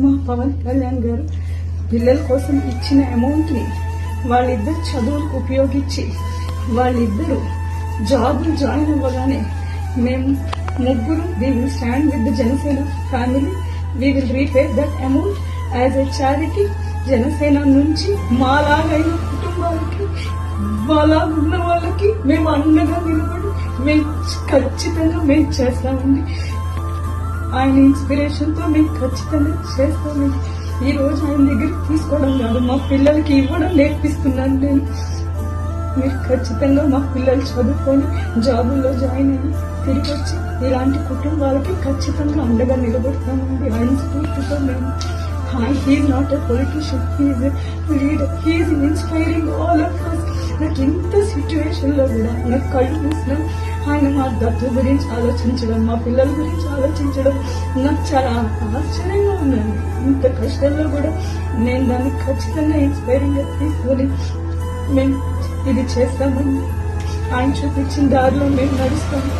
మా పవన్ కళ్యాణ్ గారు పిల్లల కోసం ఇచ్చిన అమౌంట్ని వాళ్ళిద్దరు చదువులకు ఉపయోగించి వాళ్ళిద్దరూ జాబ్లు జాయిన్ అవ్వగానే మేము ముగ్గురు we will stand with the Janasena family we will repay that amount as a charity Janasena నుంచి మాలాగైన కుటుంబాలకి ఉన్న వాళ్ళకి మేము అండగా నిలబడి మేము ఖచ్చితంగా మేము చేస్తామండి. ఆయన ఇన్స్పిరేషన్తో మేము ఖచ్చితంగా చేస్తాము ఈ రోజు ఆయన దగ్గరికి తీసుకోవడం కాదు మా పిల్లలకి ఇవ్వడం నేర్పిస్తున్నాను నేను. మీరు ఖచ్చితంగా మా పిల్లలు చదువుకొని జాబుల్లో జాయిన్ అయ్యి తిరిగి వచ్చి ఇలాంటి కుటుంబాలకి ఖచ్చితంగా అండగా నిలబడతామండి. ఆయన స్ఫూర్తితో మేము. He's not a politician he's leader he's inspiring all of us నాకు ఇంత సిచ్యువేషన్లో కూడా నాకు కళ్ళు మూసినా ఆయన మా దత్తు గురించి ఆలోచించడం మా పిల్లల గురించి ఆలోచించడం నాకు చాలా ఆశ్చర్యంగా ఉందండి ఇంత కష్టంలో కూడా నేను దాన్ని ఖచ్చితంగా ఇన్స్పైరింగ్గా తీసుకొని మేము ఇది చేస్తామని ఆయన చూపించిన దారిలో మేము నడుస్తాము